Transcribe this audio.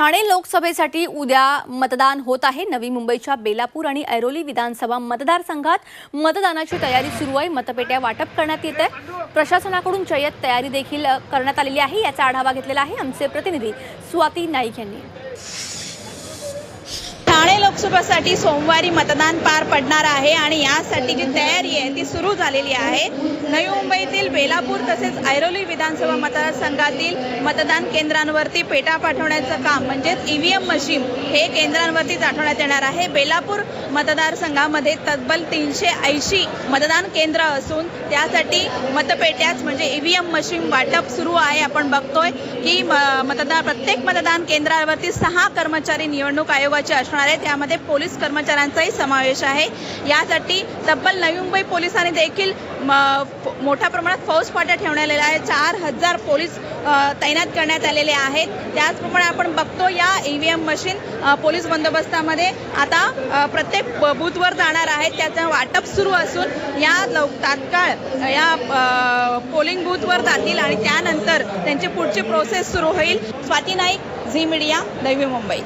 ठाणे लोकसभेसाठी उद्या मतदान होत आहे. नवी मुंबईच्या बेलापूर आणि ऐरोली विधानसभा मतदारसंघात मतदानाची तयारी सुरू आहे. मतपेट्या वाटप करण्यात येत आहे प्रशासनाकडून जय्यत तयारी देखील करण्यात आलेली आहे. याचा आढावा घेतलेला आहे आमचे प्रतिनिधी स्वाती नाईक यांनी. लोकसभेसाठी सोमवारी मतदान पार पडणार आहे आणि यासाठी जी तयारी आहे ती सुरू झालेली आहे. नवी मुंबईतील बेलापूर तसेच ऐरोली विधानसभा मतदारसंघातील मतदान केंद्रांवरती पेटा पाठवण्याचं काम म्हणजेच ई व्ही एम मशीन हे केंद्रांवरती पाठवण्यात येणार आहे. बेलापूर मतदारसंघामध्ये तब्बल तीनशे ऐंशी मतदान केंद्र असून त्यासाठी मतपेट्याच म्हणजे ई व्ही एम मशीन वाटप सुरू आहे. आपण बघतोय की म- मतदान प्रत्येक मतदान केंद्रावरती सहा कर्मचारी निवडणूक आयोगाचे असणार आहे त्यामध्ये पोलीस कर्मचाऱ्यांचाही समावेश आहे. यासाठी तब्बल नवी मुंबई पोलिसांनी देखील म- मोठ्या प्रमाणात फौज फाट्या ठेवण्यात आलेल्या आहे चार हजार पोलीस तैनात करण्यात आलेले आहेत. त्याचप्रमाणे आपण बघतो या E V M machine police बंदोबस्तामध्ये. आता प्रत्येक ब- बूथवर जाणार आहेत. त्याचं वाटप सुरू असून या लव तात्काळ या पोलिंग बूथवर जातील आणि त्यानंतर त्यांची पुढची प्रोसेस सुरू होईल. Swati Naik Zee media Navi Mumbai.